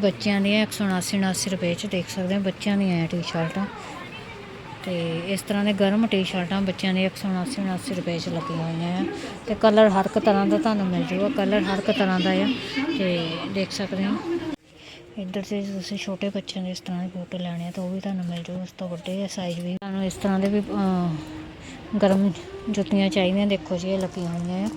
ਬੱਚਿਆਂ ਦੀਆਂ 179 79 ਰੁਪਏ ਚ ਦੇਖ ਸਕਦੇ ਹੋ, ਬੱਚਿਆਂ ਦੀਆਂ ਇਹ ਟੀ-ਸ਼ਰਟਾਂ ਤੇ ਇਸ ਤਰ੍ਹਾਂ ਦੇ ਗਰਮ ਟੀ-ਸ਼ਰਟਾਂ ਬੱਚਿਆਂ ਦੀਆਂ 179 79 ਰੁਪਏ ਚ ਲੱਗੀਆਂ ਹੋਈਆਂ ਆ। ਤੇ ਕਲਰ ਹਰ ਇੱਕ ਤਰ੍ਹਾਂ ਦਾ ਤੁਹਾਨੂੰ ਮਿਲ ਜੂਗਾ ਕਲਰ ਹਰ ਇੱਕ ਤਰ੍ਹਾਂ ਦਾ ਆ। ਤੇ ਦੇਖ ਸਕਦੇ ਹੋ। ਇੱਧਰ ਤੇ ਤੁਸੀਂ ਛੋਟੇ ਬੱਚਿਆਂ ਦੇ ਇਸ ਤਰ੍ਹਾਂ ਦੇ ਬੂਟ ਲੈਣੇ ਆ, ਤਾਂ ਉਹ ਵੀ ਤੁਹਾਨੂੰ ਮਿਲ ਜਾਊਗਾ ਉਸ ਤੋਂ ਵੱਡੇ ਸਾਈਜ਼ ਵੀ। ਤੁਹਾਨੂੰ ਇਸ ਤਰ੍ਹਾਂ ਦੇ ਵੀ ਗਰਮ ਜੁੱਤੀਆਂ ਚਾਹੀਦੀਆਂ, ਦੇਖੋ ਜੀ, ਇਹ ਲੱਗੀਆਂ ਹੋਈਆਂ ਆ।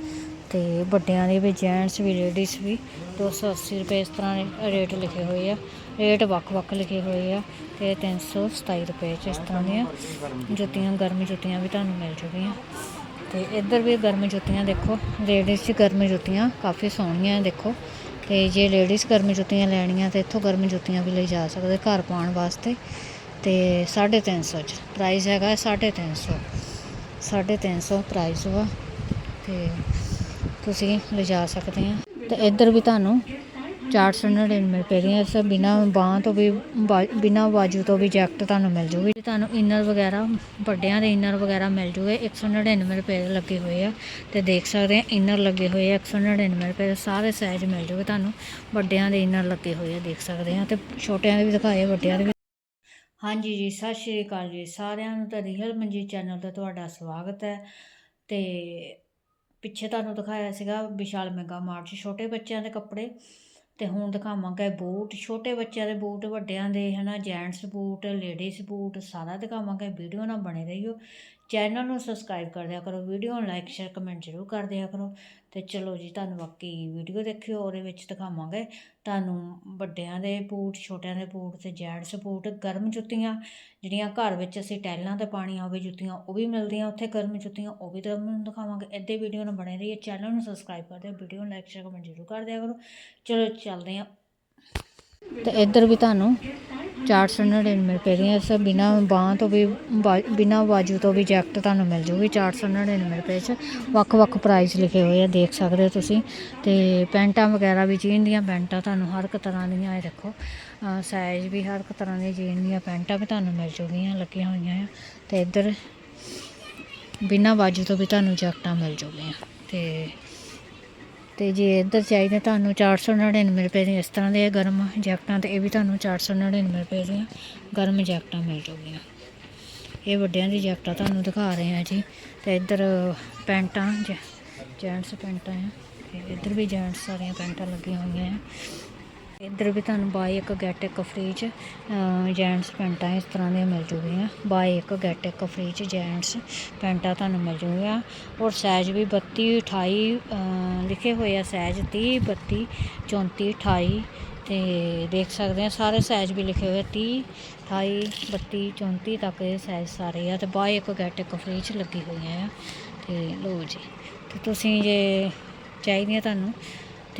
ਤੇ ਵੱਡਿਆਂ ਦੇ ਵੀ ਜੈਂਟਸ ਵੀ ਲੇਡੀਜ਼ ਵੀ 280 ਰੁਪਏ ਇਸ ਤਰ੍ਹਾਂ ਦੇ ਰੇਟ ਲਿਖੇ ਹੋਏ ਆ। ਰੇਟ ਵੱਖ-ਵੱਖ ਲਿਖੇ ਹੋਏ ਆ ਤੇ 327 ਰੁਪਏ ਚ ਇਸ ਤਰ੍ਹਾਂ ਦੀਆਂ ਜੁੱਤੀਆਂ, ਗਰਮ ਜੁੱਤੀਆਂ ਵੀ ਤੁਹਾਨੂੰ ਮਿਲ ਜੂਗੀਆਂ। ਤੇ ਇੱਧਰ ਵੀ ਗਰਮ ਜੁੱਤੀਆਂ ਦੇਖੋ ਲੇਡੀਜ਼ 'ਚ ਗਰਮ ਜੁੱਤੀਆਂ ਕਾਫੀ ਸੋਹਣੀਆਂ ਦੇਖੋ। ਤੇ ਜੇ ਲੇਡੀਜ਼ ਗਰਮ ਜੁੱਤੀਆਂ ਲੈਣੀਆਂ ਤੇ ਇੱਥੋਂ ਗਰਮ ਜੁੱਤੀਆਂ ਵੀ ਲਈ ਜਾ ਸਕਦੇ, ਘਰ ਪਾਉਣ ਵਾਸਤੇ। ਤੇ 350 ਚ ਪ੍ਰਾਈਸ ਹੈਗਾ 350 350 ਪ੍ਰਾਈਸ ਵਾ। ਤੇ ਤੁਸੀਂ ਲਿਜਾ ਸਕਦੇ ਆ। ਤੇ ਇੱਧਰ ਵੀ ਤੁਹਾਨੂੰ 499 ਰੁਪਏ ਦੀਆਂ ਸਭ ਬਿਨਾ ਬਾਹਾਂ ਤੋਂ ਵੀ ਬਿਨਾ ਬਾਜੂ ਤੋਂ ਵੀ ਜੈਕਟ ਤੁਹਾਨੂੰ ਮਿਲ ਜੂਗੀ। ਤੁਹਾਨੂੰ ਇਨਰ ਵਗੈਰਾ, ਵੱਡਿਆਂ ਦੇ ਇਨਰ ਵਗੈਰਾ ਮਿਲ ਜੂਗੇ। 199 ਰੁਪਏ ਦੇ ਲੱਗੇ ਹੋਏ ਆ। ਤੇ ਦੇਖ ਸਕਦੇ ਆ, ਇਨਰ ਲੱਗੇ ਹੋਏ ਆ। 199 ਰੁਪਏ ਦੇ ਸਾਰੇ ਸਾਈਜ਼ ਮਿਲ ਜੂਗੇ ਤੁਹਾਨੂੰ। ਵੱਡਿਆਂ ਦੇ ਇਨਰ ਲੱਗੇ ਹੋਏ ਆ, ਦੇਖ ਸਕਦੇ ਆ। ਤੇ ਛੋਟਿਆਂ ਦੇ ਵੀ ਦਿਖਾਏ ਵੱਡਿਆਂ ਦੇ ਵੀ। ਹਾਂਜੀ ਜੀ, ਸਤਿ ਸ਼੍ਰੀ ਅਕਾਲ ਜੀ। ਸਾਰਿਆਂ ਨੂੰ ਤਾਂ ਰੀਅਲ ਮਨਜੀਤ ਚੈਨਲ ਤੇ ਤੁਹਾਡਾ ਸਵਾਗਤ ਹੈ। ਤੇ ਪਿੱਛੇ ਤੁਹਾਨੂੰ ਦਿਖਾਇਆ ਸੀਗਾ ਵਿਸ਼ਾਲ ਮੈਗਾ ਮਾਰਟ 'ਚ ਛੋਟੇ ਬੱਚਿਆਂ ਦੇ ਕੱਪੜੇ ਤੇ ਹੁਣ ਦਿਖਾਵਾਂਗੇ ਬੂਟ ਛੋਟੇ ਬੱਚਿਆਂ ਦੇ ਬੂਟ ਵੱਡਿਆਂ ਦੇ ਹਨਾ ਜੈਂਟਸ ਬੂਟ ਲੇਡੀਜ਼ ਬੂਟ ਸਾਰਾ ਦਿਖਾਵਾਂਗੇ ਵੀਡੀਓ ਨਾਲ ਬਣੇ ਰਹੀਓ। ਚੈਨਲ ਨੂੰ ਸਬਸਕ੍ਰਾਈਬ ਕਰ ਦਿਆ ਕਰੋ, ਵੀਡੀਓ ਨੂੰ ਲਾਈਕ, ਸ਼ੇਅਰ, ਕਮੈਂਟ ਜ਼ਰੂਰ ਕਰ ਦਿਆ ਕਰੋ। ਤੇ ਚਲੋ ਜੀ, ਤੁਹਾਨੂੰ ਬਾਕੀ ਵੀਡੀਓ ਦੇਖਿਓ, ਉਹਦੇ ਵਿੱਚ ਦਿਖਾਵਾਂਗੇ। ਤੁਹਾਨੂੰ ਵੱਡਿਆਂ ਦੇ ਬੂਟ, ਛੋਟਿਆਂ ਦੇ ਬੂਟ ਤੇ ਜੈਂਟਸ ਬੂਟ, ਗਰਮ ਜੁੱਤੀਆਂ, ਜਿਹੜੀਆਂ ਘਰ ਵਿੱਚ ਅਸੀਂ ਟੈਲਾਂ ਤੇ ਪਾਣੀਆਂ ਹੋਵੇ ਜੁੱਤੀਆਂ, ਉਹ ਵੀ ਮਿਲਦੀਆਂ ਉੱਥੇ ਗਰਮ ਜੁੱਤੀਆਂ, ਉਹ ਵੀ ਤੁਹਾਨੂੰ ਦਿਖਾਵਾਂਗੇ। ਇੱਦੇ ਵੀਡੀਓ ਨਾਲ ਬਣੇ ਰਹੀਏ, ਚੈਨਲ ਨੂੰ ਸਬਸਕ੍ਰਾਈਬ ਕਰ ਦਿਓ, ਵੀਡੀਓ ਨੂੰ ਲਾਈਕ, ਸ਼ੇਅਰ, ਕਮੈਂਟ ਜ਼ਰੂਰ ਕਰ ਦਿਆ ਕਰੋ। ਚਲੋ, ਚੱਲਦੇ ਹਾਂ ਤੇ ਇੱਧਰ ਵੀ ਤੁਹਾਨੂੰ 499 ਰੁਪਏ ਦੀਆਂ ਸਭ ਬਿਨਾ ਬਾਹਾਂ ਤੋਂ ਵੀ ਬਾ- ਬਿਨਾ ਬਾਜੂ ਤੋਂ ਵੀ ਜੈਕਟ ਤੁਹਾਨੂੰ ਮਿਲ ਜੂਗੀ 499 ਰੁਪਏ ਚ। ਵੱਖ-ਵੱਖ ਪ੍ਰਾਈਸ ਲਿਖੇ ਹੋਏ ਆ, ਦੇਖ ਸਕਦੇ ਹੋ ਤੁਸੀਂ। ਤੇ ਪੈਂਟਾਂ ਵਗੈਰਾ ਵੀ ਜੀਨ ਦੀਆਂ ਪੈਂਟਾਂ ਤੁਹਾਨੂੰ ਹਰ ਇੱਕ ਤਰ੍ਹਾਂ ਦੀਆਂ, ਇਹ ਦੇਖੋ ਸਾਈਜ਼ ਵੀ ਹਰ ਇੱਕ ਤਰ੍ਹਾਂ ਦੀਆਂ ਜੀਨ ਦੀਆਂ ਪੈਂਟਾਂ ਵੀ ਤੁਹਾਨੂੰ ਮਿਲ ਜੂਗੀਆਂ, ਲੱਗੀਆਂ ਹੋਈਆਂ ਆ। ਤੇ ਇੱਧਰ ਬਿਨਾ ਬਾਜੂ ਤੋਂ ਵੀ ਤੁਹਾਨੂੰ ਜੈਕਟਾਂ ਮਿਲ ਜੂਗੀਆਂ। ਤੇ ਤੇ ਜੇ ਇੱਧਰ ਚਾਹੀਦਾ ਤੁਹਾਨੂੰ 499 ਰੁਪਏ ਦੀ ਇਸ ਤਰ੍ਹਾਂ ਦੇ ਗਰਮ ਜੈਕਟਾਂ ਤੇ, ਇਹ ਵੀ ਤੁਹਾਨੂੰ 499 ਰੁਪਏ ਦੀਆਂ ਗਰਮ ਜੈਕਟਾਂ ਮਿਲ ਜੂਗੀਆਂ ਇਹ ਵੱਡਿਆਂ ਦੀ ਜੈਕਟਾਂ ਤੁਹਾਨੂੰ ਦਿਖਾ ਰਹੇ ਹਾਂ ਜੀ। ਤੇ ਇੱਧਰ ਪੈਂਟਾਂ ਜੈਂਟਸ ਪੈਂਟਾਂ ਆ। ਇੱਧਰ ਵੀ ਜੈਂਟਸ ਸਾਰੀਆਂ ਪੈਂਟਾਂ ਲੱਗੀਆਂ ਹੋਈਆਂ ਆ। ਇੱਧਰ ਵੀ ਤੁਹਾਨੂੰ ਬਾਏ ਇੱਕ ਗੈਟ ਇੱਕ ਫ੍ਰੀ ਚ ਜੈਂਟਸ ਪੈਂਟਾਂ ਇਸ ਤਰ੍ਹਾਂ ਦੀਆਂ ਮਿਲ ਜੂਗੀਆਂ। ਬਾਏ ਇੱਕ ਗੈਟ ਇੱਕ ਫ੍ਰੀ ਚ ਜੈਂਟਸ ਪੈਂਟਾਂ ਤੁਹਾਨੂੰ ਮਿਲ ਜੂਗੀਆਂ। ਔਰ ਸਾਈਜ਼ ਵੀ 32 28 ਲਿਖੇ ਹੋਏ ਆ ਸਾਈਜ਼ 30 32 34 28 ਤੇ ਦੇਖ ਸਕਦੇ ਆ ਸਾਰੇ ਸਾਈਜ਼ ਵੀ ਲਿਖੇ ਹੋਏ ਆ। 30 28 32 34 ਤੱਕ ਇਹ ਸਾਈਜ਼ ਸਾਰੇ ਆ ਤੇ ਬਾਏ ਇੱਕ ਗੈਟ ਇੱਕ ਫ੍ਰੀ ਚ ਲੱਗੀ ਹੋਈਆਂ ਆ। ਤੇ ਲੋ ਜੀ, ਤੇ ਤੁਸੀਂ ਜੇ ਚਾਹੀਦੀਆਂ ਤੁਹਾਨੂੰ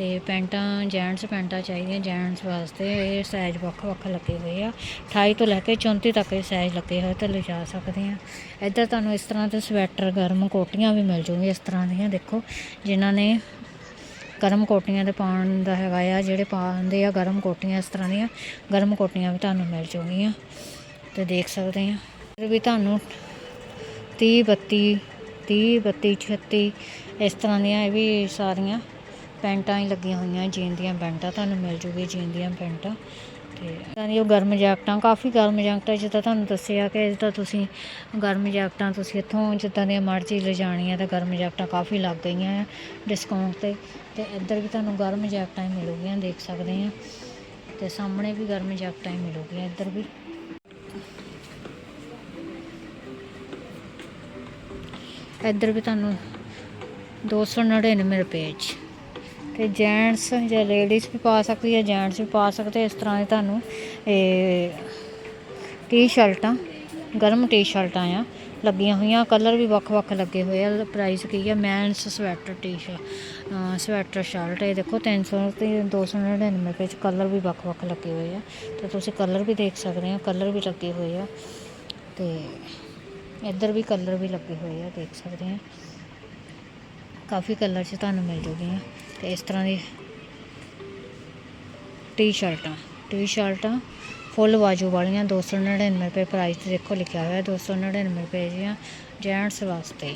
ਤੇ ਪੈਂਟਾਂ, ਜੈਂਟਸ ਪੈਂਟਾਂ ਚਾਹੀਦੀਆਂ ਜੈਂਟਸ ਵਾਸਤੇ। ਇਹ ਸਾਈਜ਼ ਵੱਖ ਵੱਖ ਲੱਗੇ ਹੋਏ ਆ। 28 ਤੋਂ ਲੈ ਕੇ 34 ਤੱਕ ਇਹ ਸਾਈਜ਼ ਲੱਗੇ ਹੋਏ ਤੇ ਲਿਜਾ ਸਕਦੇ ਆ। ਇੱਧਰ ਤੁਹਾਨੂੰ ਇਸ ਤਰ੍ਹਾਂ ਦੇ ਸਵੈਟਰ, ਗਰਮ ਕੋਟੀਆਂ ਵੀ ਮਿਲ ਜੂਗੀਆਂ ਇਸ ਤਰ੍ਹਾਂ ਦੀਆਂ, ਦੇਖੋ। ਜਿਨ੍ਹਾਂ ਨੇ ਗਰਮ ਕੋਟੀਆਂ ਦੇ ਪਾਉਣ ਦਾ ਹੈਗਾ ਆ, ਜਿਹੜੇ ਪਾਉਂਦੇ ਆ ਗਰਮ ਕੋਟੀਆਂ ਇਸ ਤਰ੍ਹਾਂ ਦੀਆਂ, ਗਰਮ ਕੋਟੀਆਂ ਵੀ ਤੁਹਾਨੂੰ ਮਿਲ ਜੂਗੀਆਂ ਤੇ ਦੇਖ ਸਕਦੇ ਆ। ਫਿਰ ਵੀ ਤੁਹਾਨੂੰ 30 32 30 32 36 ਇਸ ਤਰ੍ਹਾਂ ਦੀਆਂ ਇਹ ਵੀ ਸਾਰੀਆਂ ਪੈਂਟਾਂ ਹੀ ਲੱਗੀਆਂ ਹੋਈਆਂ ਜੀਨ ਦੀਆਂ ਪੈਂਟਾਂ, ਤੁਹਾਨੂੰ ਮਿਲ ਜੂਗੀ ਜੀਨ ਦੀਆਂ ਪੈਂਟਾਂ। ਤੇ ਇਦਾਂ ਦੀ ਉਹ ਗਰਮ ਜੈਕਟਾਂ, ਕਾਫੀ ਗਰਮ ਜੈਕਟਾਂ, ਜਿੱਦਾਂ ਤੁਹਾਨੂੰ ਦੱਸਿਆ ਕਿ ਜਿੱਦਾਂ ਤੁਸੀਂ ਗਰਮ ਜੈਕਟਾਂ ਤੁਸੀਂ ਇੱਥੋਂ ਜਿੱਦਾਂ ਦੀਆਂ ਮਰਜ਼ੀ ਲਿਜਾਣੀਆਂ ਤਾਂ ਗਰਮ ਜੈਕਟਾਂ ਕਾਫੀ ਲੱਗ ਗਈਆਂ ਆ ਡਿਸਕਾਊਂਟ ਤੇ। ਤੇ ਇੱਧਰ ਵੀ ਤੁਹਾਨੂੰ ਗਰਮ ਜੈਕਟਾਂ ਹੀ ਮਿਲੂਗੀਆਂ, ਦੇਖ ਸਕਦੇ ਆ। ਤੇ ਸਾਹਮਣੇ ਵੀ ਗਰਮ ਜੈਕਟਾਂ ਹੀ ਮਿਲੂਗੀਆਂ ਇੱਧਰ ਵੀ। ਇੱਧਰ ਵੀ ਤੁਹਾਨੂੰ 299 ਰੁਪਏ 'ਚ ਤੇ ਜੈਂਟਸ ਜਾਂ ਲੇਡੀਜ਼ ਵੀ ਪਾ ਸਕਦੀ ਹੈ ਜੈਂਟਸ ਵੀ ਪਾ ਸਕਦੇ ਇਸ ਤਰ੍ਹਾਂ ਦੇ ਤੁਹਾਨੂੰ। ਇਹ ਟੀ-ਸ਼ਰਟਾਂ ਗਰਮ ਟੀ-ਸ਼ਰਟਾਂ ਆ, ਲੱਗੀਆਂ ਹੋਈਆਂ। ਕਲਰ ਵੀ ਵੱਖ-ਵੱਖ ਲੱਗੇ ਹੋਏ ਆ। ਪ੍ਰਾਈਸ ਕੀ ਹੈ men's sweater T-shirt sweater shirt ਇਹ ਦੇਖੋ 300 ਤੇ 299 ਰੁਪਏ ਚ ਕਲਰ ਵੀ ਵੱਖ-ਵੱਖ ਲੱਗੇ ਹੋਏ ਆ। ਤੇ ਤੁਸੀਂ ਕਲਰ ਵੀ ਦੇਖ ਸਕਦੇ ਆ। ਕਲਰ ਵੀ ਲੱਗੇ ਹੋਏ ਆ। ਤੇ ਇੱਧਰ ਵੀ ਕਲਰ ਵੀ ਲੱਗੇ ਹੋਏ ਆ, ਦੇਖ ਸਕਦੇ ਆ। ਕਾਫੀ ਕਲਰ 'ਚ ਤੁਹਾਨੂੰ ਮਿਲ ਜੂਗੀਆਂ ਤੇ ਇਸ ਤਰ੍ਹਾਂ ਦੀ ਟੀ-ਸ਼ਰਟਾਂ। ਟੀ-ਸ਼ਰਟਾਂ ਫੁੱਲ ਬਾਜੂ ਵਾਲੀਆਂ 299 ਰੁਪਏ ਪ੍ਰਾਈਸ ਤੇ ਦੇਖੋ ਲਿਖਿਆ ਹੋਇਆ 299 ਰੁਪਏ ਦੀਆਂ ਜੈਂਟਸ ਵਾਸਤੇ।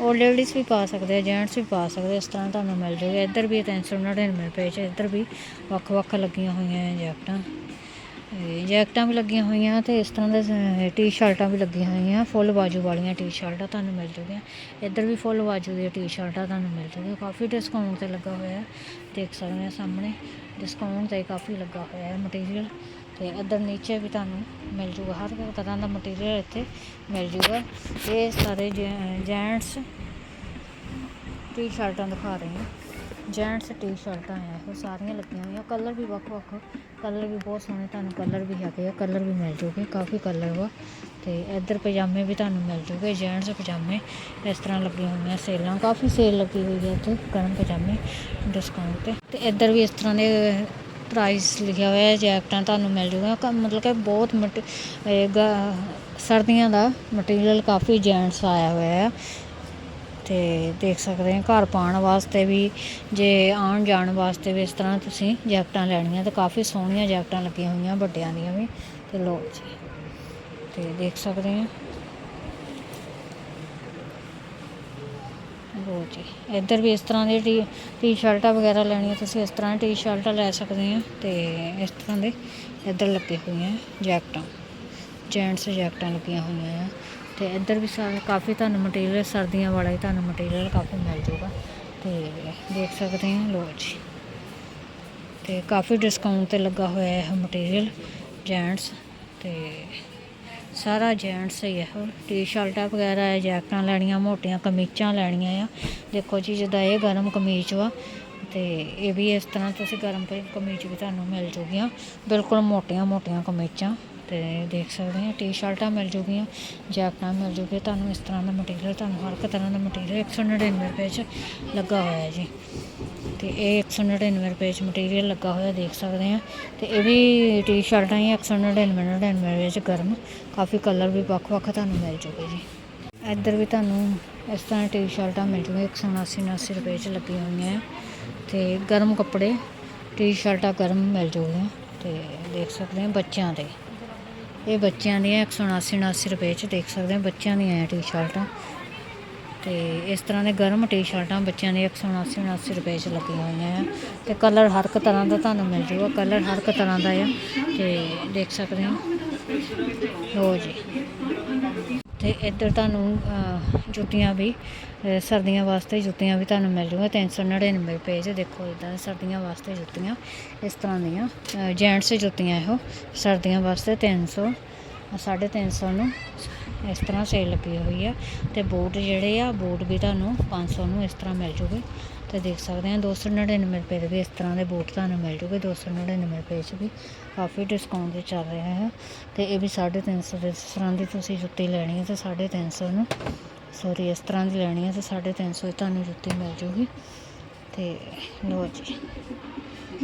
ਉਹ ਲੇਡੀਜ਼ ਵੀ ਪਾ ਸਕਦੇ ਆ ਜੈਂਟਸ ਵੀ ਪਾ ਸਕਦੇ ਇਸ ਤਰ੍ਹਾਂ ਤੁਹਾਨੂੰ ਮਿਲ ਜਾਊਗਾ ਇੱਧਰ ਵੀ 399 ਰੁਪਏ 'ਚ ਇੱਧਰ ਵੀ ਵੱਖ-ਵੱਖ ਲੱਗੀਆਂ ਹੋਈਆਂ ਜੈਕਟਾਂ। ਜੈਕਟਾਂ ਵੀ ਲੱਗੀਆਂ ਹੋਈਆਂ ਤੇ ਇਸ ਤਰ੍ਹਾਂ ਦੇ ਟੀ-ਸ਼ਰਟਾਂ ਵੀ ਲੱਗੀਆਂ ਹੋਈਆਂ, ਫੁੱਲ ਬਾਜੂ ਵਾਲੀਆਂ ਟੀ-ਸ਼ਰਟਾਂ ਤੁਹਾਨੂੰ ਮਿਲ ਜੂਗੀਆਂ। ਇੱਧਰ ਵੀ ਫੁੱਲ ਬਾਜੂ ਦੀਆਂ ਟੀ-ਸ਼ਰਟਾਂ ਤੁਹਾਨੂੰ ਮਿਲ ਜੂਗੀਆਂ। ਕਾਫੀ ਡਿਸਕਾਊਂਟ ਤੇ ਲੱਗਾ ਹੋਇਆ ਹੈ, ਦੇਖ ਸਕਦੇ ਆ ਸਾਹਮਣੇ। ਡਿਸਕਾਊਂਟ ਤੇ ਕਾਫੀ ਲੱਗਾ ਹੋਇਆ ਹੈ ਮਟੀਰੀਅਲ ਤੇ ਇੱਧਰ ਨੀਚੇ ਵੀ ਤੁਹਾਨੂੰ ਮਿਲ ਜੂਗਾ। ਹਰ ਤਰ੍ਹਾਂ ਦਾ ਮਟੀਰੀਅਲ ਇੱਥੇ ਮਿਲ ਜੂਗਾ। ਇਹ ਸਾਰੇ ਜੈਂਟਸ ਟੀ-ਸ਼ਰਟਾਂ ਦਿਖਾ ਰਹੇ ਹਾਂ। ਜੈਂਟਸ ਟੀ-ਸ਼ਰਟਾਂ ਆ ਇਹ ਸਾਰੀਆਂ ਲੱਗੀਆਂ ਹੋਈਆਂ। ਕਲਰ ਵੀ ਵੱਖ-ਵੱਖ ਕਲਰ ਵੀ ਬਹੁਤ ਸੋਹਣੇ, ਤੁਹਾਨੂੰ ਕਲਰ ਵੀ ਹੈਗੇ ਆ ਕਲਰ ਵੀ ਮਿਲ ਜੂਗੇ, ਕਾਫੀ ਕਲਰ ਵਾ। ਤੇ ਇੱਧਰ ਪਜਾਮੇ ਵੀ ਤੁਹਾਨੂੰ ਮਿਲ ਜੂਗੇ ਜੈਂਟਸ ਪਜਾਮੇ ਇਸ ਤਰ੍ਹਾਂ ਲੱਗੀਆਂ ਹੋਈਆਂ ਸੇਲਾਂ, ਕਾਫੀ ਸੇਲ ਲੱਗੀ ਹੋਈ ਹੈ ਇੱਥੇ, ਗਰਮ ਪਜਾਮੇ ਡਿਸਕਾਊਂਟ ਤੇ। ਤੇ ਇੱਧਰ ਵੀ ਇਸ ਤਰ੍ਹਾਂ ਦੇ ਪ੍ਰਾਈਸ ਲਿਖਿਆ ਹੋਇਆ ਹੈ, ਜੈਕਟਾਂ ਤੁਹਾਨੂੰ ਮਿਲ ਜੂਗਾ ਮਤਲਬ ਕਿ ਬਹੁਤ ਮਟ ਸਰਦੀਆਂ ਦਾ ਮਟੀਰੀਅਲ ਕਾਫੀ ਜੈਂਟਸ ਆਇਆ ਹੋਇਆ ਹੈ। ਤੇ ਦੇਖ ਸਕਦੇ ਹਾਂ ਘਰ ਪਾਉਣ ਵਾਸਤੇ ਵੀ, ਜੇ ਆਉਣ ਜਾਣ ਵਾਸਤੇ ਵੀ ਇਸ ਤਰ੍ਹਾਂ ਤੁਸੀਂ ਜੈਕਟਾਂ ਲੈਣੀਆਂ ਤਾਂ ਕਾਫੀ ਸੋਹਣੀਆਂ ਜੈਕਟਾਂ ਲੱਗੀਆਂ ਹੋਈਆਂ ਵੱਡਿਆਂ ਦੀਆਂ ਵੀ, ਤੇ ਲੋ ਜੀ, ਤੇ ਦੇਖ ਸਕਦੇ ਹਾਂ। ਲੋ ਜੀ, ਇੱਧਰ ਵੀ ਇਸ ਤਰ੍ਹਾਂ ਦੇ ਟੀ, ਟੀ-ਸ਼ਰਟਾਂ ਵਗੈਰਾ ਲੈਣੀਆਂ, ਤੁਸੀਂ ਇਸ ਤਰ੍ਹਾਂ ਟੀ-ਸ਼ਰਟਾਂ ਲੈ ਸਕਦੇ ਆ ਤੇ ਇਸ ਤਰ੍ਹਾਂ ਦੇ ਇੱਧਰ ਲੱਗੇ ਹੋਈਆਂ ਜੈਕਟਾਂ, ਜੈਂਟਸ ਜੈਕਟਾਂ ਲੱਗੀਆਂ ਹੋਈਆਂ ਆ। ਤੇ ਇੱਧਰ ਵੀ ਸਾ ਕਾਫੀ ਤੁਹਾਨੂੰ ਮਟੀਰੀਅਲ ਸਰਦੀਆਂ ਵਾਲਾ ਹੀ ਤੁਹਾਨੂੰ ਮਟੀਰੀਅਲ ਕਾਫੀ ਮਿਲ ਜਾਊਗਾ। ਤੇ ਦੇਖ ਸਕਦੇ ਆ ਲੋ ਜੀ। ਤੇ ਕਾਫੀ ਡਿਸਕਾਊਂਟ ਤੇ ਲੱਗਾ ਹੋਇਆ ਹੈ ਮਟੀਰੀਅਲ ਜੈਂਟਸ ਤੇ ਸਾਰਾ ਜੈਂਟਸ ਹੀ ਹੈ ਉਹ। ਟੀ-ਸ਼ਰਟਾਂ ਵਗੈਰਾ ਹੈ, ਜੈਕਟਾਂ ਲੈਣੀਆਂ, ਮੋਟੀਆਂ ਕਮੀਜ਼ਾਂ ਲੈਣੀਆਂ ਆ। ਦੇਖੋ ਜੀ, ਜਿੱਦਾਂ ਇਹ ਗਰਮ ਕਮੀਜ਼ ਵਾ, ਤੇ ਇਹ ਵੀ ਇਸ ਤਰ੍ਹਾਂ ਤੁਸੀਂ ਗਰਮ ਕਮੀਜ਼ ਵੀ ਤੁਹਾਨੂੰ ਮਿਲ ਜੂਗੀਆਂ। ਬਿਲਕੁਲ ਮੋਟੀਆਂ ਮੋਟੀਆਂ ਕਮੀਜ਼ਾਂ। ਤੇ ਦੇਖ ਸਕਦੇ ਆ ਟੀ-ਸ਼ਰਟਾਂ ਮਿਲ ਜੂਗੀਆਂ, ਜੈਕਟਾਂ ਮਿਲ ਜੂਗੀਆਂ, ਤੁਹਾਨੂੰ ਇਸ ਤਰ੍ਹਾਂ ਦਾ ਮਟੀਰੀਅਲ ਤੁਹਾਨੂੰ ਹਰ ਇੱਕ ਤਰ੍ਹਾਂ ਦਾ ਮਟੀਰੀਅਲ 199 ਰੁਪਏ 'ਚ ਲੱਗਾ ਹੋਇਆ ਜੀ। ਤੇ ਇਹ 199 ਰੁਪਏ 'ਚ ਮਟੀਰੀਅਲ ਲੱਗਾ ਹੋਇਆ, ਦੇਖ ਸਕਦੇ ਆ ਤੇ ਇਹ ਵੀ ਟੀ-ਸ਼ਰਟਾਂ ਹੀ 199 99 ਰੁਪਏ 'ਚ ਗਰਮ, ਕਾਫੀ ਕਲਰ ਵੀ ਵੱਖ-ਵੱਖ ਤੁਹਾਨੂੰ ਮਿਲ ਜੂਗੇ ਜੀ। ਇੱਧਰ ਵੀ ਤੁਹਾਨੂੰ ਇਸ ਤਰ੍ਹਾਂ ਟੀ-ਸ਼ਰਟਾਂ ਮਿਲ ਜੂਗੀਆਂ 179 79 ਰੁਪਏ 'ਚ ਲੱਗੀਆਂ ਹੋਈਆਂ। ਆ ਤੇ ਗਰਮ ਕੱਪੜੇ, ਟੀ-ਸ਼ਰਟਾਂ ਗਰਮ ਮਿਲ ਜੂਗੀਆਂ, ਤੇ ਦੇਖ ਸਕਦੇ ਆ ਬੱਚਿਆਂ ਦੇ। ਇਹ ਬੱਚਿਆਂ ਦੀਆਂ 179 79 ਰੁਪਏ 'ਚ ਦੇਖ ਸਕਦੇ ਹੋ ਬੱਚਿਆਂ ਦੀਆਂ ਟੀ-ਸ਼ਰਟਾਂ ਤੇ ਇਸ ਤਰ੍ਹਾਂ ਦੇ ਗਰਮ ਟੀ-ਸ਼ਰਟਾਂ ਬੱਚਿਆਂ ਦੀਆਂ 179 79 ਰੁਪਏ 'ਚ ਲੱਗੀਆਂ ਹੋਈਆਂ ਆ। ਤੇ ਕਲਰ ਹਰ ਇੱਕ ਤਰ੍ਹਾਂ ਦਾ ਤੁਹਾਨੂੰ ਮਿਲ ਜੂਗਾ ਕਲਰ ਹਰ ਇੱਕ ਤਰ੍ਹਾਂ ਦਾ ਆ। ਤੇ ਦੇਖ ਸਕਦੇ ਹੋ। ਲੋ ਜੀ। ਤੇ ਇੱਧਰ ਤੁਹਾਨੂੰ ਜੁੱਤੀਆਂ ਵੀ ਸਰਦੀਆਂ ਵਾਸਤੇ ਜੁੱਤੀਆਂ ਵੀ ਤੁਹਾਨੂੰ ਮਿਲ ਜੂਗਾ 399 ਰੁਪਏ 'ਚ ਦੇਖੋ ਇਦਾਂ ਸਰਦੀਆਂ ਵਾਸਤੇ ਜੁੱਤੀਆਂ, ਇਸ ਤਰ੍ਹਾਂ ਦੀਆਂ ਜੈਂਟਸ ਜੁੱਤੀਆਂ ਇਹੋ, ਸਰਦੀਆਂ ਵਾਸਤੇ 300 350 ਨੂੰ ਇਸ ਤਰ੍ਹਾਂ ਸੇਲ ਲੱਗੀ ਹੋਈ ਆ, ਤੇ ਬੂਟ ਜਿਹੜੇ ਆ, ਬੂਟ ਵੀ ਤੁਹਾਨੂੰ 500 ਨੂੰ ਇਸ ਤਰ੍ਹਾਂ ਮਿਲ ਜੂਗੇ, ਤੇ ਦੇਖ ਸਕਦੇ ਆ 299 ਰੁਪਏ ਦੇ ਵੀ ਇਸ ਤਰ੍ਹਾਂ ਦੇ ਬੂਟ ਤੁਹਾਨੂੰ ਮਿਲ ਜੂਗੇ 299 ਰੁਪਏ 'ਚ ਵੀ। ਕਾਫੀ ਡਿਸਕਾਊਂਟ ਵੀ ਚੱਲ ਰਿਹਾ ਹੈ ਤੇ ਇਹ ਵੀ 350 ਦੇ ਇਸ ਤਰ੍ਹਾਂ ਦੀ ਤੁਸੀਂ ਜੁੱਤੀ ਲੈਣੀ ਹੈ ਤੇ 350 ਨੂੰ ਸੌਰੀ ਇਸ ਤਰ੍ਹਾਂ ਦੀ ਲੈਣੀ ਹੈ ਤੇ 350 ਦੀ ਤੁਹਾਨੂੰ ਜੁੱਤੀ ਮਿਲ ਜੂਗੀ। ਤੇ ਲੋ ਜੀ,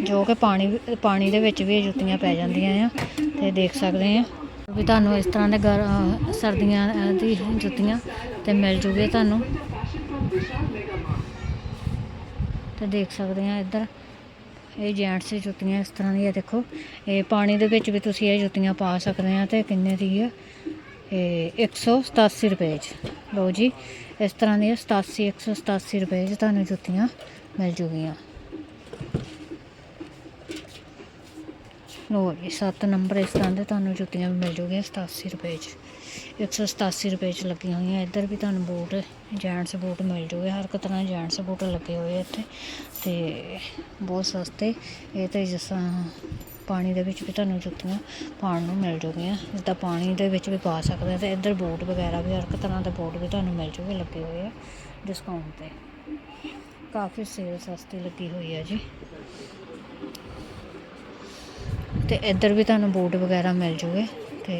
ਜੋ ਕਿ ਪਾਣੀ ਪਾਣੀ ਦੇ ਵਿੱਚ ਵੀ ਇਹ ਜੁੱਤੀਆਂ ਪੈ ਜਾਂਦੀਆਂ ਆ ਤੇ ਦੇਖ ਸਕਦੇ ਆ। ਵੀ ਤੁਹਾਨੂੰ ਇਸ ਤਰ੍ਹਾਂ ਦੇ ਗਰ ਸਰਦੀਆਂ ਦੀ ਜੁੱਤੀਆਂ ਤੇ ਮਿਲ ਜੂਗੇ ਤੁਹਾਨੂੰ। ਤੇ ਦੇਖ ਸਕਦੇ ਆ ਇੱਧਰ। ਇਹ ਜੈਂਟਸ ਦੀ ਜੁੱਤੀਆਂ ਇਸ ਤਰ੍ਹਾਂ ਦੀਆਂ ਦੇਖੋ। ਇਹ ਪਾਣੀ ਦੇ ਵਿੱਚ ਵੀ ਤੁਸੀਂ ਇਹ ਜੁੱਤੀਆਂ ਪਾ ਸਕਦੇ ਆ ਤੇ ਕਿੰਨੇ ਦੀ ਆ? ਇਹ 187 ਰੁਪਏ 'ਚ। ਲਓ ਜੀ, ਇਸ ਤਰ੍ਹਾਂ ਦੀਆਂ 87 187 ਰੁਪਏ 'ਚ ਤੁਹਾਨੂੰ ਜੁੱਤੀਆਂ ਮਿਲ ਜੂਗੀਆਂ। ਲੋ ਜੀ 7 ਨੰਬਰ ਇਸ ਤਰ੍ਹਾਂ ਦੇ ਤੁਹਾਨੂੰ ਜੁੱਤੀਆਂ ਵੀ ਮਿਲ ਜੂਗੀਆਂ 87 ਰੁਪਏ 'ਚ। 187 ਰੁਪਏ 'ਚ ਲੱਗੀਆਂ ਹੋਈਆਂ। ਇੱਧਰ ਵੀ ਤੁਹਾਨੂੰ ਬੂਟ ਜੈਂਟਸ ਬੂਟ ਮਿਲ ਜੂਗੇ। ਹਰ ਇੱਕ ਤਰ੍ਹਾਂ ਜੈਂਟਸ ਬੂਟ ਲੱਗੇ ਹੋਏ ਇੱਥੇ। ਤੇ ਬਹੁਤ ਸਸਤੇ। ਇਹ ਤੇ ਜਿਸ ਤਰ੍ਹਾਂ ਪਾਣੀ ਦੇ ਵਿੱਚ ਵੀ ਤੁਹਾਨੂੰ ਜੁੱਤੀਆਂ ਪਾਉਣ ਨੂੰ ਮਿਲ ਜੂਗੀਆਂ। ਜਿੱਦਾਂ ਪਾਣੀ ਦੇ ਵਿੱਚ ਵੀ ਪਾ ਸਕਦੇ ਆ ਤੇ ਇੱਧਰ ਬੂਟ ਵਗੈਰਾ ਵੀ, ਹਰ ਇੱਕ ਤਰ੍ਹਾਂ ਦੇ ਬੂਟ ਵੀ ਤੁਹਾਨੂੰ ਮਿਲ ਜੂਗੇ, ਲੱਗੇ ਹੋਏ ਆ। ਡਿਸਕਾਊਂਟ ਤੇ। ਕਾਫੀ ਸੇਲ ਸਸਤੀ ਲੱਗੀ ਹੋਈ ਹੈ ਜੀ। ਤੇ ਇੱਧਰ ਵੀ ਤੁਹਾਨੂੰ ਬੂਟ ਵਗੈਰਾ ਮਿਲ ਜੂਗੇ ਤੇ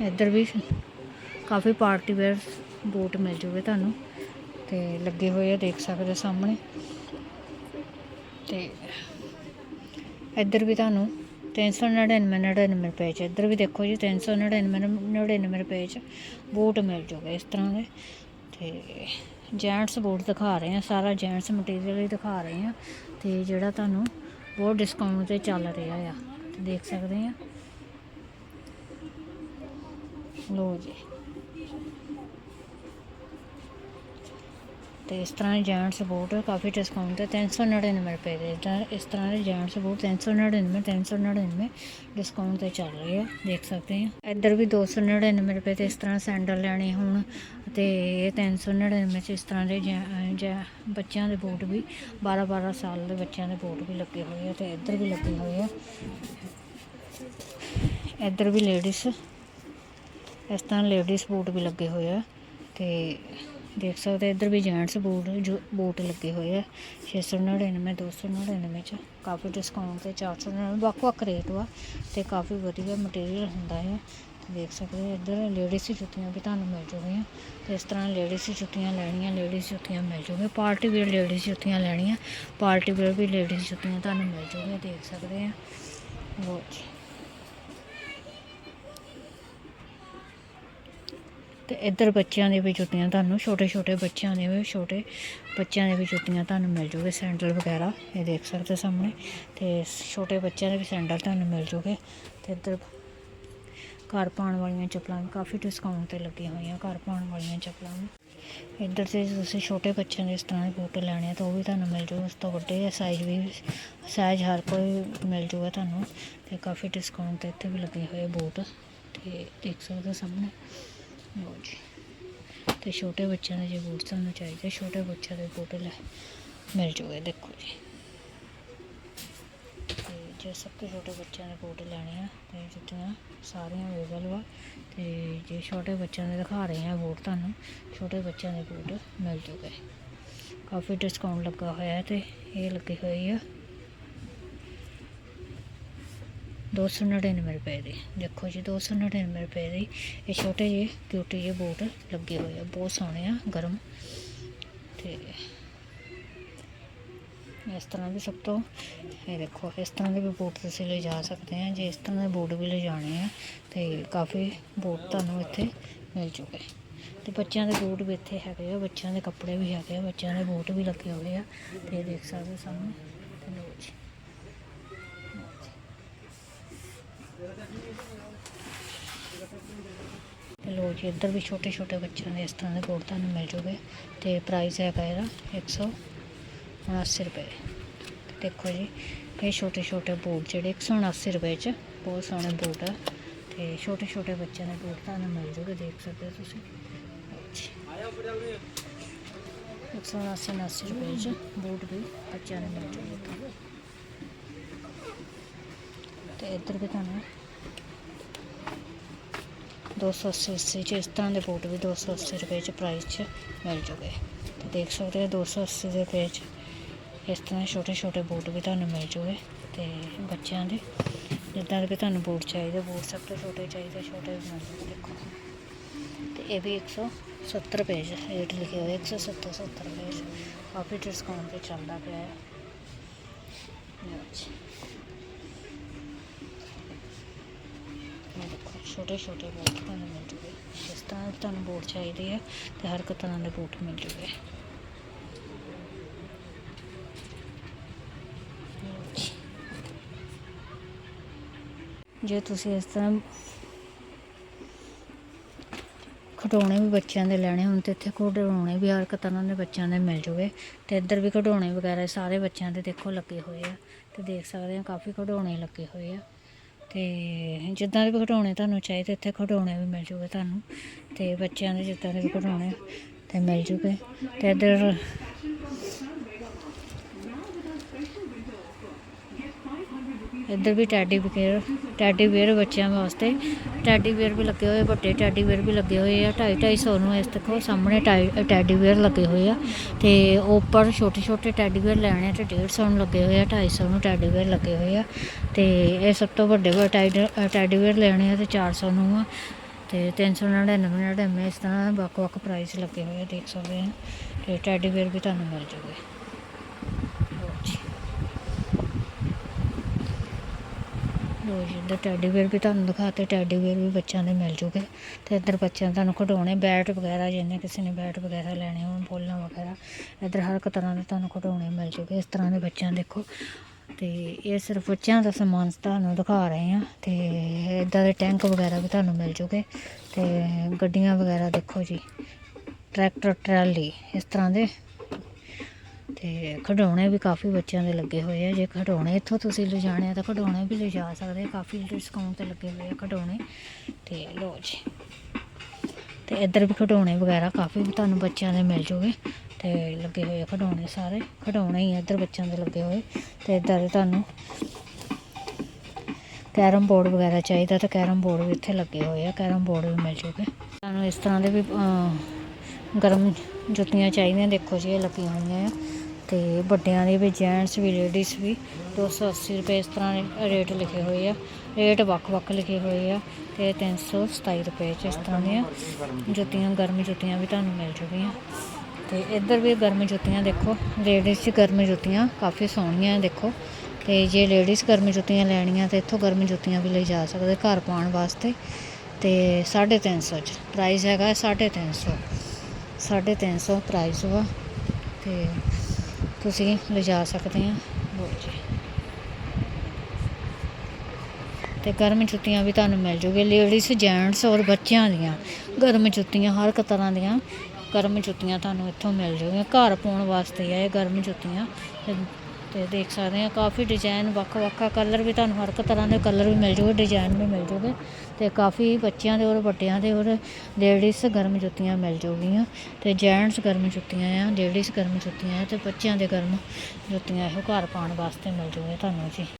ਇੱਧਰ ਵੀ ਕਾਫੀ ਪਾਰਟੀ ਵੇਅਰ ਬੂਟ ਮਿਲ ਜੂਗੇ ਤੁਹਾਨੂੰ ਤੇ ਲੱਗੇ ਹੋਏ ਆ, ਦੇਖ ਸਕਦੇ ਸਾਹਮਣੇ। ਤੇ ਇੱਧਰ ਵੀ ਤੁਹਾਨੂੰ 399 99 ਰੁਪਏ ਚ, ਇੱਧਰ ਵੀ ਦੇਖੋ ਜੀ 399 99 ਰੁਪਏ ਚ ਬੂਟ ਮਿਲ ਜੂਗੇ ਇਸ ਤਰ੍ਹਾਂ ਦੇ। ਤੇ ਜੈਂਟਸ ਬੂਟ ਦਿਖਾ ਰਹੇ ਆ, ਸਾਰਾ ਜੈਂਟਸ ਮਟੀਰੀਅਲ ਹੀ ਦਿਖਾ ਰਹੇ ਆ। ਤੇ ਜਿਹੜਾ ਤੁਹਾਨੂੰ ਬਹੁਤ ਡਿਸਕਾਊਂਟ ਤੇ ਚੱਲ ਰਿਹਾ ਆ ਦੇਖ ਸਕਦੇ ਆ। ਲੋ ਜੀ। ਤੇ ਇਸ ਤਰ੍ਹਾਂ ਦੇ ਜੈਂਟਸ ਬੂਟ ਕਾਫੀ ਡਿਸਕਾਊਂਟ ਤੇ 399 ਰੁਪਏ ਦੇ। ਤਾਂ ਇਸ ਤਰ੍ਹਾਂ ਦੇ ਜੈਂਟਸ ਬੂਟ 399 399 ਡਿਸਕਾਊਂਟ ਤੇ ਚੱਲ ਰਹੇ ਆ, ਦੇਖ ਸਕਦੇ ਆ। ਇੱਧਰ ਵੀ 299 ਰੁਪਏ ਤੇ ਇਸ ਤਰ੍ਹਾਂ ਸੈਂਡਲ ਲੈਣੇ ਹੁਣ ਤੇ ਇਹ 399 ਚ ਇਸ ਤਰ੍ਹਾਂ ਦੇ ਜੈ- ਬੱਚਿਆਂ ਦੇ ਬੂਟ ਵੀ 12 12 ਸਾਲ ਦੇ ਬੱਚਿਆਂ ਦੇ ਬੂਟ ਵੀ ਲੱਗੇ ਹੋਏ ਆ ਤੇ ਇੱਧਰ ਵੀ ਲੱਗੇ ਹੋਏ ਆ। ਇੱਧਰ ਵੀ ਲੇਡੀਜ਼ ਇਸ ਤਰ੍ਹਾਂ ਲੇਡੀਜ਼ ਬੂਟ ਵੀ ਲੱਗੇ ਹੋਏ ਆ ਤੇ ਦੇਖ ਸਕਦੇ ਇੱਧਰ ਵੀ ਜੈਂਟਸ ਬੂਟ, ਜੋ ਬੂਟ ਲੱਗੇ ਹੋਏ ਆ। 699 299 ਚ। ਕਾਫੀ ਡਿਸਕਾਊਂਟ ਤੇ 499 ਵੱਖ ਵੱਖ ਰੇਟ ਵਾ ਤੇ ਕਾਫੀ ਵਧੀਆ ਮਟੀਰੀਅਲ ਹੁੰਦਾ ਹੈ ਦੇਖ ਸਕਦੇ ਹੋ, ਇੱਧਰ ਲੇਡੀਜ਼ ਜੁੱਤੀਆਂ ਵੀ ਤੁਹਾਨੂੰ ਮਿਲ ਜੂਗੀਆਂ ਤੇ ਇਸ ਤਰ੍ਹਾਂ ਲੇਡੀਜ਼ ਜੁੱਤੀਆਂ ਲੈਣੀਆਂ ਲੇਡੀਜ਼ ਜੁੱਤੀਆਂ ਮਿਲ ਜੂਗੀਆਂ ਪਾਰਟੀ ਵੇਅਰ ਲੇਡੀਜ਼ ਜੁੱਤੀਆਂ ਲੈਣੀਆਂ, ਪਾਰਟੀ ਵੇਅਰ ਵੀ ਲੇਡੀਜ਼ ਜੁੱਤੀਆਂ ਤੁਹਾਨੂੰ ਮਿਲ ਜੂਗੀਆਂ ਦੇਖ ਸਕਦੇ ਆ। ਬਹੁਤ ਤੇ ਇੱਧਰ ਬੱਚਿਆਂ ਦੇ ਵੀ ਜੁੱਤੀਆਂ ਤੁਹਾਨੂੰ ਛੋਟੇ ਛੋਟੇ ਬੱਚਿਆਂ ਦੇ ਵੀ, ਛੋਟੇ ਬੱਚਿਆਂ ਦੇ ਵੀ ਜੁੱਤੀਆਂ ਤੁਹਾਨੂੰ ਮਿਲ ਜੂਗੇ, ਸੈਂਡਲ ਵਗੈਰਾ, ਇਹ ਦੇਖ ਸਕਦੇ ਸਾਹਮਣੇ, ਤੇ ਛੋਟੇ ਬੱਚਿਆਂ ਦੇ ਵੀ ਸੈਂਡਲ ਤੁਹਾਨੂੰ ਮਿਲ ਜੂਗੇ, ਤੇ ਇੱਧਰ ਘਰ ਪਾਉਣ ਵਾਲੀਆਂ ਚੱਪਲਾਂ ਵੀ ਕਾਫੀ ਡਿਸਕਾਊਂਟ ਤੇ ਲੱਗੀਆਂ ਹੋਈਆਂ ਘਰ ਪਾਉਣ ਵਾਲੀਆਂ ਚੱਪਲਾਂ ਵੀ। ਇੱਧਰ ਤੇ ਤੁਸੀਂ ਛੋਟੇ ਬੱਚਿਆਂ ਦੇ ਇਸ ਤਰ੍ਹਾਂ ਦੇ ਬੂਟ ਲੈਣੇ ਆ ਤਾਂ ਉਹ ਵੀ ਤੁਹਾਨੂੰ ਮਿਲ ਜੂਗਾ, ਉਸ ਤੋਂ ਵੱਡੇ ਸਾਈਜ਼ ਵੀ ਸਾਈਜ਼ ਹਰ ਕੋਈ ਮਿਲ ਜੂਗਾ ਤੁਹਾਨੂੰ, ਤੇ ਕਾਫੀ ਡਿਸਕਾਊਂਟ ਤੇ ਇੱਥੇ ਵੀ ਲੱਗੇ ਹੋਏ ਬੂਟ, ਤੇ ਦੇਖ ਸਕਦੇ ਹੋ ਸਾਹਮਣੇ। ਲਓ ਜੀ ਤੇ ਛੋਟੇ ਬੱਚਿਆਂ ਦੇ ਜੇ ਬੂਟ ਤੁਹਾਨੂੰ ਚਾਹੀਦੇ, ਛੋਟੇ ਬੱਚਿਆਂ ਦੇ ਬੂਟ ਲੈ, ਮਿਲ ਜੂਗੇ, ਦੇਖੋ ਜੀ। ਤੇ ਜੇ ਸਭ ਤੋਂ ਛੋਟੇ ਬੱਚਿਆਂ ਦੇ ਬੂਟ ਲੈਣੇ ਆ, ਤੇ ਜੁੱਤੀਆਂ ਸਾਰੀਆਂ ਅਵੇਲੇਬਲ ਵਾ, ਤੇ ਜੇ ਛੋਟੇ ਬੱਚਿਆਂ ਦੇ ਦਿਖਾ ਰਹੇ ਆ ਬੂਟ ਤੁਹਾਨੂੰ, ਛੋਟੇ ਬੱਚਿਆਂ ਦੇ ਬੂਟ ਮਿਲ ਜੂਗੇ। ਕਾਫੀ ਡਿਸਕਾਊਂਟ ਲੱਗਾ ਹੋਇਆ ਹੈ ਤੇ ਇਹ ਲੱਗੀ ਹੋਈ ਆ। 299 ਰੁਪਏ ਦੀ। ਦੇਖੋ ਜੀ 299 ਰੁਪਏ ਦੀ। ਇਹ ਛੋਟੇ ਜਿਹੇ ਕਿਊਟੀ ਜਿਹੇ ਬੂਟ ਲੱਗੇ ਹੋਏ ਆ। ਬਹੁਤ ਸੋਹਣੇ ਆ, ਗਰਮ। ਤੇ ਇਸ ਤਰ੍ਹਾਂ ਦੇ ਸਭ ਤੋਂ, ਇਹ ਦੇਖੋ, ਇਸ ਤਰ੍ਹਾਂ ਦੇ ਵੀ ਬੂਟ ਤੁਸੀਂ ਲੈ ਜਾ ਸਕਦੇ ਆ। ਜੇ ਇਸ ਤਰ੍ਹਾਂ ਦੇ ਬੂਟ ਵੀ ਲੈ ਜਾਣੇ ਆ, ਤੇ ਕਾਫੀ ਬੂਟ ਤੁਹਾਨੂੰ ਇੱਥੇ ਮਿਲ ਜੂਗੇ ਤੇ ਬੱਚਿਆਂ ਦੇ ਬੂਟ ਵੀ ਇੱਥੇ ਹੈਗੇ ਆ। ਬੱਚਿਆਂ ਦੇ ਕੱਪੜੇ ਵੀ ਹੈਗੇ ਆ। ਬੱਚਿਆਂ ਦੇ ਬੂਟ ਵੀ ਲੱਗੇ ਹੋਏ ਆ। ਤੇ ਇਹ ਦੇਖ ਸਕਦੇ ਹੋ ਸਾਹਮਣੇ ਤੇ ਲਓ ਜੀ ਤੇ ਲੋ ਜੀ, ਇੱਧਰ ਵੀ ਛੋਟੇ ਛੋਟੇ ਬੱਚਿਆਂ ਦੇ ਇਸ ਤਰ੍ਹਾਂ ਦੇ ਬੂਟ ਤੁਹਾਨੂੰ ਮਿਲ ਜੂਗੇ ਤੇ ਪ੍ਰਾਈਸ ਹੈਗਾ ਇਹਦਾ 179 ਰੁਪਏ ਦੇਖੋ ਜੀ, ਇਹ ਛੋਟੇ ਛੋਟੇ ਬੂਟ ਜਿਹੜੇ 179 ਰੁਪਏ ਚ, ਬਹੁਤ ਸੋਹਣੇ ਬੂਟ ਆ ਤੇ ਛੋਟੇ ਛੋਟੇ ਬੱਚਿਆਂ ਦੇ ਬੂਟ ਤੁਹਾਨੂੰ ਮਿਲ ਜੂਗੇ, ਦੇਖ ਸਕਦੇ ਹੋ ਤੁਸੀਂ ਇੱਕ ਸੌ ਉਨਾਸੀ ਉਨਾਸੀ ਰੁਪਏ ਚ ਬੂਟ ਵੀ ਬੱਚਿਆਂ ਦੇ ਮਿਲ ਜੂਗੇ ਤੁਹਾਨੂੰ। ਤੇ ਇੱਧਰ ਵੀ ਤੁਹਾਨੂੰ 280 ਅੱਸੀ ਚ ਇਸ ਤਰ੍ਹਾਂ ਦੇ ਬੂਟ ਵੀ 280 ਰੁਪਏ ਚ ਪ੍ਰਾਈਸ ਚ ਮਿਲ ਜੂਗੇ ਤੇ ਦੇਖ ਸਕਦੇ ਹੋ 280 ਦੇ ਰੁਪਏ ਚ ਇਸ ਤਰ੍ਹਾਂ ਛੋਟੇ ਛੋਟੇ ਬੂਟ ਵੀ ਤੁਹਾਨੂੰ ਮਿਲ ਜੂਗੇ ਤੇ ਬੱਚਿਆਂ ਦੇ ਜਿੱਦਾਂ ਦੇ ਵੀ ਤੁਹਾਨੂੰ ਬੂਟ ਚਾਹੀਦੇ ਬੂਟ ਸਭ ਤੋਂ ਛੋਟੇ ਚਾਹੀਦੇ ਛੋਟੇ ਵੀ ਮਿਲ ਜੂਗੇ ਦੇਖੋ ਤੇ ਇਹ ਵੀ 170 ਰੁਪਏ ਚ ਰੇਟ ਲਿਖੇ ਹੋਏ 170 70 ਰੁਪਏ ਚ ਕਾਫੀ ਡਿਸਕਾਊਂਟ ਤੇ ਚੱਲਦਾ ਪਿਆ ਹੈ ਲਓ ਛੋਟੇ ਛੋਟੇ ਬੂਟ ਤੁਹਾਨੂੰ ਮਿਲ ਜੂਗੇ। ਜਿਸ ਤਰ੍ਹਾਂ ਤੁਹਾਨੂੰ ਬੂਟ ਚਾਹੀਦੇ ਆ ਤੇ ਹਰ ਇੱਕ ਤਰ੍ਹਾਂ ਦੇ ਬੂਟ ਮਿਲ ਜੂਗੇ। ਜੇ ਤੁਸੀਂ ਇਸ ਤਰ੍ਹਾਂ ਖਡੌਣੇ ਵੀ ਬੱਚਿਆਂ ਦੇ ਲੈਣੇ ਹੋਣ ਤੇ ਇੱਥੇ ਖਡੌਣੇ ਵੀ ਹਰ ਇੱਕ ਤਰ੍ਹਾਂ ਦੇ ਬੱਚਿਆਂ ਦੇ ਮਿਲ ਜੂਗੇ ਤੇ ਇੱਧਰ ਵੀ ਖਡੌਣੇ ਵਗੈਰਾ ਸਾਰੇ ਬੱਚਿਆਂ ਦੇ ਦੇਖੋ ਲੱਗੇ ਹੋਏ ਆ ਤੇ ਦੇਖ ਸਕਦੇ ਆ ਕਾਫੀ ਖਿਡੌਣੇ ਲੱਗੇ ਹੋਏ ਆ। ਤੇ ਜਿੱਦਾਂ ਦੇ ਵੀ ਖਿਡੌਣੇ ਤੁਹਾਨੂੰ ਚਾਹੀਦੇ ਇੱਥੇ ਖਿਡੌਣੇ ਵੀ ਮਿਲ ਜੂਗੇ ਤੁਹਾਨੂੰ, ਤੇ ਬੱਚਿਆਂ ਦੇ ਜਿੱਦਾਂ ਦੇ ਵੀ ਖਿਡੌਣੇ ਤੇ ਮਿਲ ਜੂਗੇ। ਤੇ ਇੱਧਰ ਇੱਧਰ ਵੀ ਟੈਡੀ ਬੇਅਰ ਟੈਡੀ ਬੇਅਰ ਬੱਚਿਆਂ ਵਾਸਤੇ, ਟੈਡੀ ਬੇਅਰ ਵੀ ਲੱਗੇ ਹੋਏ ਵੱਡੇ ਟੈਡੀ ਬੇਅਰ ਵੀ ਲੱਗੇ ਹੋਏ ਆ 2.5 250 ਨੂੰ ਇਸ ਦੇਖੋ ਸਾਹਮਣੇ ਟਾਈ- ਟੈਡੀ ਬੇਅਰ ਲੱਗੇ ਹੋਏ ਆ, ਤੇ ਉੱਪਰ ਛੋਟੇ ਛੋਟੇ ਟੈਡੀ ਬੇਅਰ ਲੈਣੇ ਤੇ 150 ਨੂੰ ਲੱਗੇ ਹੋਏ ਆ 250 ਨੂੰ ਟੈਡੀ ਬੇਅਰ ਲੱਗੇ ਹੋਏ ਆ। ਤੇ ਇਹ ਸਭ ਤੋਂ ਵੱਡੇ ਵੱਡੇ ਟੈਡੀ- ਟੈਡੀ ਲੈਣੇ ਆ ਤੇ 400 ਨੂੰ ਆ। ਤੇ 399 99 ਇਸ ਤਰ੍ਹਾਂ ਵੱਖ ਵੱਖ ਪ੍ਰਾਈਸ ਲੱਗੇ ਹੋਏ ਆ, ਦੇਖ ਸਕਦੇ ਆ। ਤੇ ਟੈਡੀਵੇਅਰ ਵੀ ਤੁਹਾਨੂੰ ਮਿਲ ਜੂਗੇ। ਲੋ ਜੀ। ਇੱਧਰ ਟੈਡੀਵੇਅਰ ਵੀ ਤੁਹਾਨੂੰ ਦਿਖਾਤੇ ਟੈਡੀਵੇਅਰ ਵੀ ਬੱਚਿਆਂ ਦੇ ਮਿਲ ਜੂਗੇ। ਤੇ ਇੱਧਰ ਬੱਚਿਆਂ ਤੁਹਾਨੂੰ ਖਿਡੌਣੇ, ਬੈਟ ਵਗੈਰਾ, ਜਿੰਨੇ ਕਿਸੇ ਨੇ ਬੈਟ ਵਗੈਰਾ ਲੈਣੇ ਹੋਣ, ਬੋਲਾਂ ਵਗੈਰਾ, ਇੱਧਰ ਹਰ ਇੱਕ ਤਰ੍ਹਾਂ ਦੇ ਤੁਹਾਨੂੰ ਖਿਡੌਣੇ ਮਿਲ ਜੂਗੇ। ਇਸ ਤਰ੍ਹਾਂ ਦੇ ਬੱਚਿਆਂ ਦੇਖੋ। ਤੇ ਇਹ ਸਿਰਫ ਬੱਚਿਆਂ ਦਾ ਸਮਾਨ ਤੁਹਾਨੂੰ ਦਿਖਾ ਰਹੇ ਆ ਤੇ ਇੱਦਾਂ ਦੇ ਟੈਂਕ ਵਗੈਰਾ ਵੀ ਤੁਹਾਨੂੰ ਮਿਲ ਜੂਗੇ ਤੇ ਗੱਡੀਆਂ ਵਗੈਰਾ ਦੇਖੋ ਜੀ, ਟਰੈਕਟਰ, ਟਰਾਲੀ ਇਸ ਤਰ੍ਹਾਂ ਦੇ ਤੇ ਖਿਡੌਣੇ ਵੀ ਕਾਫੀ ਬੱਚਿਆਂ ਦੇ ਲੱਗੇ ਹੋਏ ਆ, ਜੇ ਖਿਡੌਣੇ ਇੱਥੋਂ ਤੁਸੀਂ ਲਿਜਾਣੇ ਆ ਤਾਂ ਖਿਡੌਣੇ ਵੀ ਲਿਜਾ ਸਕਦੇ ਕਾਫੀ ਡਿਸਕਾਊਂਟ ਤੇ ਲੱਗੇ ਹੋਏ ਆ ਖਿਡੌਣੇ ਤੇ ਲੋ ਜੀ। ਤੇ ਇੱਧਰ ਵੀ ਖਿਡੌਣੇ ਵਗੈਰਾ ਕਾਫੀ ਤੁਹਾਨੂੰ ਬੱਚਿਆਂ ਦੇ ਮਿਲ ਜੂਗੇ ਤੇ ਲੱਗੇ ਹੋਏ ਆ ਖਿਡੌਣੇ ਸਾਰੇ। ਖਿਡੌਣੇ ਹੀ ਆ, ਇੱਧਰ ਬੱਚਿਆਂ ਦੇ ਲੱਗੇ ਹੋਏ ਤੇ ਦੇ ਤੁਹਾਨੂੰ ਕੈਰਮ ਬੋਰਡ ਵਗੈਰਾ ਚਾਹੀਦਾ ਤਾਂ ਕੈਰਮ ਬੋਰਡ ਵੀ ਇੱਥੇ ਲੱਗੇ ਹੋਏ ਆ, ਕੈਰਮ ਬੋਰਡ ਵੀ ਮਿਲ ਜੂਗੇ। ਤੁਹਾਨੂੰ ਇਸ ਤਰ੍ਹਾਂ ਦੇ ਵੀ ਗਰਮ ਜੁੱਤੀਆਂ ਚਾਹੀਦੀਆਂ, ਦੇਖੋ ਜੀ ਇਹ ਲੱਗੀਆਂ ਹੋਈਆਂ ਆ। ਤੇ ਵੱਡਿਆਂ ਦੇ ਵੀ, ਜੈਂਟਸ ਵੀ, ਲੇਡੀਜ਼ ਵੀ 280 ਰੁਪਏ ਇਸ ਤਰ੍ਹਾਂ ਦੇ ਰੇਟ ਲਿਖੇ ਹੋਏ ਆ। ਰੇਟ ਵੱਖ-ਵੱਖ ਲਿਖੇ ਹੋਏ ਆ ਤੇ 327 ਰੁਪਏ ਚ ਇਸ ਤਰ੍ਹਾਂ ਦੀਆਂ ਜੁੱਤੀਆਂ, ਗਰਮ ਜੁੱਤੀਆਂ ਵੀ ਤੁਹਾਨੂੰ ਮਿਲ ਜੂਗੀਆਂ। ਤੇ ਇੱਧਰ ਵੀ ਗਰਮ ਜੁੱਤੀਆਂ ਦੇਖੋ ਲੇਡੀਜ਼ 'ਚ ਗਰਮ ਜੁੱਤੀਆਂ ਕਾਫੀ ਸੋਹਣੀਆਂ ਦੇਖੋ। ਤੇ ਜੇ ਲੇਡੀਜ਼ ਗਰਮ ਜੁੱਤੀਆਂ ਲੈਣੀਆਂ ਤੇ ਇੱਥੋਂ ਗਰਮ ਜੁੱਤੀਆਂ ਵੀ ਲਈ ਜਾ ਸਕਦੇ ਘਰ ਪਾਉਣ ਵਾਸਤੇ। ਤੇ 350 ਚ ਪ੍ਰਾਈਸ ਹੈਗਾ 350 350 ਪ੍ਰਾਈਸ ਵਾ, ਤੇ ਤੁਸੀਂ ਲਿਜਾ ਸਕਦੇ ਆ। ਲਓ ਤੇ ਗਰਮ ਜੁੱਤੀਆਂ ਵੀ ਤੁਹਾਨੂੰ ਮਿਲ ਜੂਗੇ ਲੇਡੀਜ਼ ਜੈਂਟਸ ਔਰ ਬੱਚਿਆਂ ਦੀਆਂ। ਗਰਮ ਜੁੱਤੀਆਂ ਹਰ ਇੱਕ ਤਰ੍ਹਾਂ ਦੀਆਂ। ਗਰਮ ਜੁੱਤੀਆਂ ਤੁਹਾਨੂੰ ਇੱਥੋਂ ਮਿਲ ਜੂਗੀਆਂ ਘਰ ਪਾਉਣ ਵਾਸਤੇ ਆ ਇਹ ਗਰਮ ਜੁੱਤੀਆਂ। ਤੇ- ਤੇ ਦੇਖ ਸਕਦੇ ਆ, ਕਾਫੀ ਡਿਜ਼ਾਈਨ ਵੱਖ-ਵੱਖ ਕਲਰ ਵੀ ਤੁਹਾਨੂੰ ਹਰ ਇੱਕ ਤਰ੍ਹਾਂ ਦੇ ਕਲਰ ਵੀ ਮਿਲ ਜੂਗੇ ਡਿਜ਼ਾਈਨ ਵੀ ਮਿਲ ਜੂਗੇ ਤੇ ਕਾਫੀ ਬੱਚਿਆਂ ਦੇ ਔਰ ਵੱਡਿਆਂ ਦੇ ਔਰ ਲੇਡੀਜ਼ ਗਰਮ ਜੁੱਤੀਆਂ ਮਿਲ ਜੂਗੀਆਂ ਤੇ ਜੈਂਟਸ ਗਰਮ ਜੁੱਤੀਆਂ ਆ ਲੇਡੀਜ਼ ਗਰਮ ਜੁੱਤੀਆਂ ਆ ਤੇ ਬੱਚਿਆਂ ਦੇ ਗਰਮ ਜੁੱਤੀਆਂ ਇਹੋ ਘਰ ਪਾਉਣ ਵਾਸਤੇ ਮਿਲ ਜੂਗੇ ਤੁਹਾਨੂੰ ਜੀ।